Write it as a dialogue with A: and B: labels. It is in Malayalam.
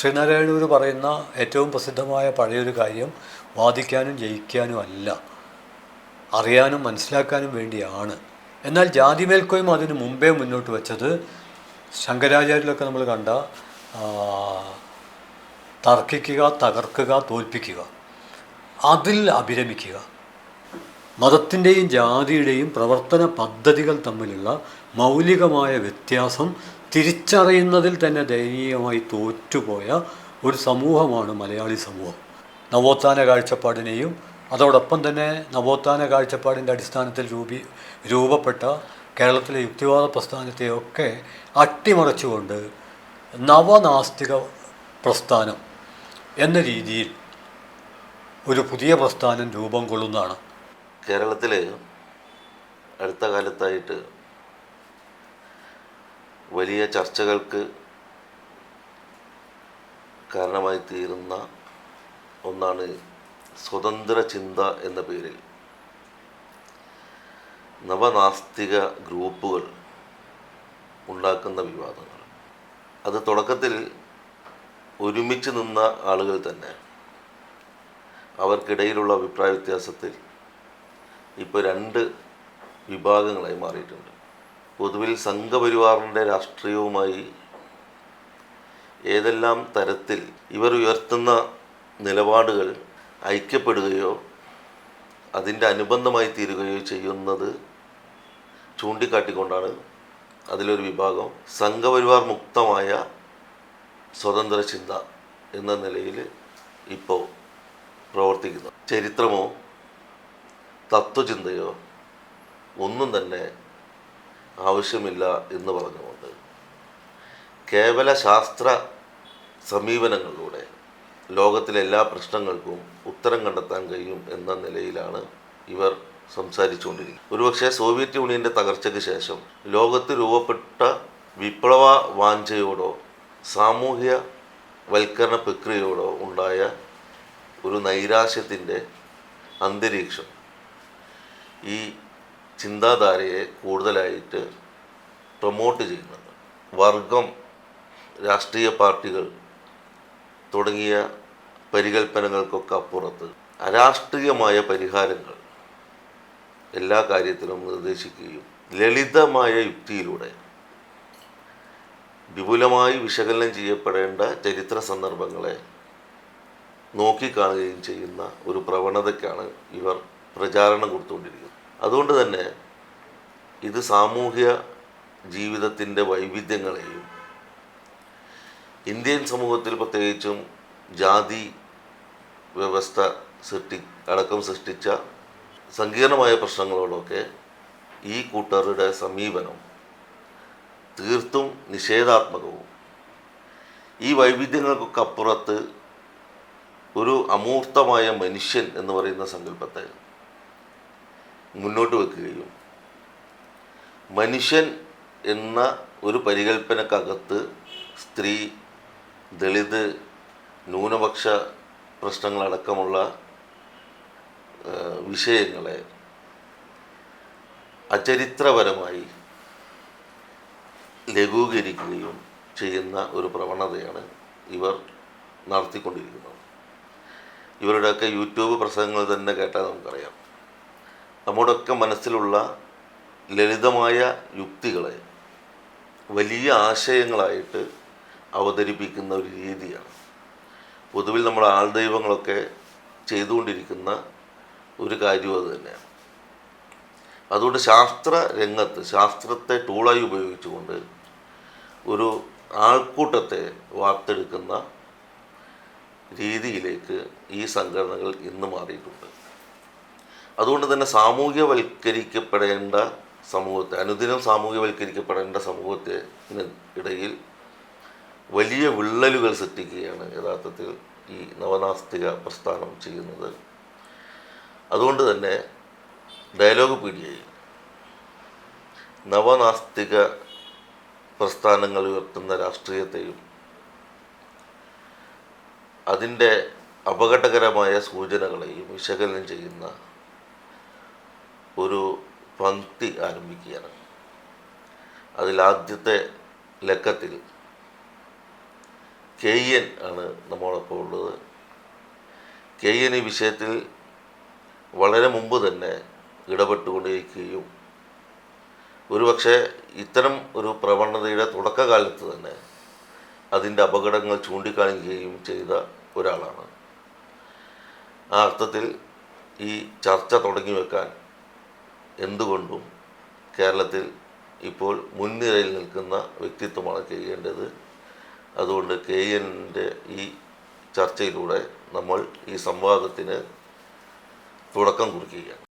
A: ശ്രീനാരായണൂർ പറയുന്ന ഏറ്റവും പ്രസിദ്ധമായ പഴയൊരു കാര്യം വാദിക്കാനും ജയിക്കാനും അല്ല. അറിയാനും മനസ്സിലാക്കാനും വേണ്ടിയാണ്. എന്നാൽ ജാതി മേൽക്കോയ്മ അതിന് മുമ്പേ മുന്നോട്ട് വെച്ചത് ശങ്കരാചാര്യരിലൊക്കെ നമ്മൾ കണ്ട തർക്കിക്കുക തകർക്കുക തോൽപ്പിക്കുക. അതിൽ അഭിരമിക്കുക. മതത്തിന്റെയും ജാതിയുടെയും പ്രവർത്തന പദ്ധതികൾ തമ്മിലുള്ള മൗലികമായ വ്യത്യാസം തിരിച്ചറിയുന്നതിൽ തന്നെ ദയനീയമായി തോറ്റുപോയ ഒരു സമൂഹമാണ് മലയാളി സമൂഹം. നവോത്ഥാന കാഴ്ചപ്പാടിനെയും അതോടൊപ്പം തന്നെ നവോത്ഥാന കാഴ്ചപ്പാടിന്റെ അടിസ്ഥാനത്തിൽ രൂപീ രൂപപ്പെട്ട കേരളത്തിലെ യുക്തിവാദ പ്രസ്ഥാനത്തെയൊക്കെ അട്ടിമറിച്ചുകൊണ്ട് നവനാസ്തിക പ്രസ്ഥാനം എന്ന രീതിയിൽ ഒരു പുതിയ പ്രസ്ഥാനം രൂപം കൊള്ളുന്നതാണ്.
B: കേരളത്തിൽ അടുത്ത കാലത്തായിട്ട് വലിയ ചർച്ചകൾക്ക് കാരണമായി തീരുന്ന ഒന്നാണ് സ്വതന്ത്ര ചിന്ത എന്ന പേരിൽ. നവനാസ്തിക ഗ്രൂപ്പുകൾ ഉണ്ടാക്കുന്ന വിവാദങ്ങൾ. അത് തുടക്കത്തിൽ ഒരുമിച്ച് നിന്ന ആളുകൾ തന്നെ. അവർക്കിടയിലുള്ള അഭിപ്രായ വ്യത്യാസത്തിൽ ഇപ്പോൾ രണ്ട് വിഭാഗങ്ങളായി മാറിയിട്ടുണ്ട്. പൊതുവിൽ സംഘപരിവാറിന്റെ രാഷ്ട്രീയവുമായി ഏതെല്ലാം തരത്തിൽ ഇവർ ഉയർത്തുന്ന നിലപാടുകൾ ഐക്യപ്പെടുകയോ അതിന്റെ അനുബന്ധമായി തീരുകയോ ചെയ്യുന്നത് ചൂണ്ടിക്കാട്ടിക്കൊണ്ടാണ് അതിലൊരു വിഭാഗം സംഘപരിവാർ മുക്തമായ സ്വതന്ത്ര ചിന്ത എന്ന നിലയിൽ ഇപ്പോൾ പ്രവർത്തിക്കുന്നു. ചരിത്രമോ തത്വചിന്തയോ ഒന്നും തന്നെ ആവശ്യമില്ല എന്ന് പറഞ്ഞുകൊണ്ട് കേവല ശാസ്ത്ര സമീപനങ്ങളിലൂടെ ലോകത്തിലെ എല്ലാ പ്രശ്നങ്ങൾക്കും ഉത്തരം കണ്ടെത്താൻ കഴിയും എന്ന നിലയിലാണ് ഇവർ സംസാരിച്ചുകൊണ്ടിരിക്കുന്നത്. ഒരുപക്ഷെ സോവിയറ്റ് യൂണിയന്റെ തകർച്ചയ്ക്ക് ശേഷം ലോകത്ത് രൂപപ്പെട്ട വിപ്ലവ വാഞ്ചയോടോ സാമൂഹ്യ വൽക്കരണ പ്രക്രിയയോടോ ഉണ്ടായ ഒരു നൈരാശ്യത്തിന്റെ അന്തരീക്ഷം ഈ ചിന്താധാരയെ കൂടുതലായിട്ട് പ്രൊമോട്ട് ചെയ്യുന്നുണ്ട് വർഗം രാഷ്ട്രീയ പാർട്ടികൾ തുടങ്ങിയ പരികൽപ്പനകൾക്കൊക്കെ അപ്പുറത്ത് അരാഷ്ട്രീയമായ പരിഹാരങ്ങൾ എല്ലാ കാര്യത്തിലും നിർദ്ദേശിക്കുകയും ലളിതമായ യുക്തിയിലൂടെ വിപുലമായി വിശകലനം ചെയ്യപ്പെടേണ്ട ചരിത്ര സന്ദർഭങ്ങളെ നോക്കിക്കാണുകയും ചെയ്യുന്ന ഒരു പ്രവണതയ്ക്കാണ് ഇവർ പ്രചാരണം കൊടുത്തുകൊണ്ടിരിക്കുന്നത്. അതുകൊണ്ട് തന്നെ ഇത് സാമൂഹ്യ ജീവിതത്തിന്റെ വൈവിധ്യങ്ങളെയും ഇന്ത്യൻ സമൂഹത്തിൽ പ്രത്യേകിച്ചും ജാതി വ്യവസ്ഥ സൃഷ്ടി അടക്കം സൃഷ്ടിച്ച സങ്കീർണമായ പ്രശ്നങ്ങളോടൊക്കെ ഈ കൂട്ടരുടെ സമീപനം തീർത്തും നിഷേധാത്മകവും. ഈ വൈവിധ്യങ്ങൾക്കൊക്കെ അപ്പുറത്ത് ഒരു അമൂർത്തമായ മനുഷ്യൻ എന്ന് പറയുന്ന സങ്കല്പത്തെ മുന്നോട്ട് വെക്കുകയും. മനുഷ്യൻ എന്ന ഒരു പരികൽപ്പനക്കകത്ത് സ്ത്രീ ദളിത് ന്യൂനപക്ഷ പ്രശ്നങ്ങളടക്കമുള്ള വിഷയങ്ങളെ അചരിത്രപരമായി ലഘൂകരിക്കുകയും ചെയ്യുന്ന ഒരു പ്രവണതയാണ് ഇവർ നടത്തിക്കൊണ്ടിരിക്കുന്നത്. ഇവരുടെയൊക്കെ യൂട്യൂബ് പ്രസംഗങ്ങൾ തന്നെ കേട്ടാൽ നമുക്കറിയാം. നമ്മുടെയൊക്കെ മനസ്സിലുള്ള ലളിതമായ യുക്തികളെ വലിയ ആശയങ്ങളായിട്ട് അവതരിപ്പിക്കുന്ന ഒരു രീതിയാണ്. പൊതുവിൽ നമ്മുടെ ആൾദൈവങ്ങളൊക്കെ ചെയ്തുകൊണ്ടിരിക്കുന്ന ഒരു കാര്യം അത് തന്നെയാണ്. അതുകൊണ്ട് ശാസ്ത്ര രംഗത്ത് ശാസ്ത്രത്തെ ടൂളായി ഉപയോഗിച്ചുകൊണ്ട് ഒരു ആൾക്കൂട്ടത്തെ വാർത്തെടുക്കുന്ന രീതിയിലേക്ക് ഈ സംഘടനകൾ ഇന്ന് മാറിയിട്ടുണ്ട്. അതുകൊണ്ട് തന്നെ സാമൂഹ്യവൽക്കരിക്കപ്പെടേണ്ട സമൂഹത്തെ അനുദിനം സാമൂഹ്യവൽക്കരിക്കപ്പെടേണ്ട സമൂഹത്തെ ഇടയിൽ വലിയ വിള്ളലുകൾ സൃഷ്ടിക്കുകയാണ് യഥാർത്ഥത്തിൽ ഈ നവനാസ്തിക പ്രസ്ഥാനം ചെയ്യുന്നത്. അതുകൊണ്ട് തന്നെ ഡയലോഗ് പീഡിയയിൽ നവനാസ്തിക പ്രസ്ഥാനങ്ങൾ ഉയർത്തുന്ന രാഷ്ട്രീയത്തെയും അതിന്റെ അപകടകരമായ സൂചനകളെയും വിശകലനം ചെയ്യുന്ന ഒരു പങ്ക്തി ആരംഭിക്കുകയാണ്. അതിൽ ആദ്യത്തെ ലക്കത്തിൽ കെ എൻ ആണ് നമ്മളൊപ്പം ഉള്ളത്. കെ എൻ ഈ വിഷയത്തിൽ വളരെ മുമ്പ് തന്നെ ഇടപെട്ടുകൊണ്ടിരിക്കുകയും ഒരുപക്ഷെ ഇത്തരം ഒരു പ്രവണതയുടെ തുടക്കകാലത്ത് തന്നെ അതിന്റെ അപകടങ്ങൾ ചൂണ്ടിക്കാണിക്കുകയും ചെയ്ത ഒരാളാണ്. ആ അർത്ഥത്തിൽ ഈ ചർച്ച തുടങ്ങി വെക്കാൻ എന്തുകൊണ്ടും കേരളത്തിൽ ഇപ്പോൾ മുൻനിരയിൽ നിൽക്കുന്ന വ്യക്തിത്വമാണ് കെ ചെയ്യേണ്ടത് അതുകൊണ്ട് കെ എന്റെ ഈ ചർച്ചയിലൂടെ നമ്മൾ ഈ സംവാദത്തിന് തുടക്കം കുറിക്കുകയാണ്.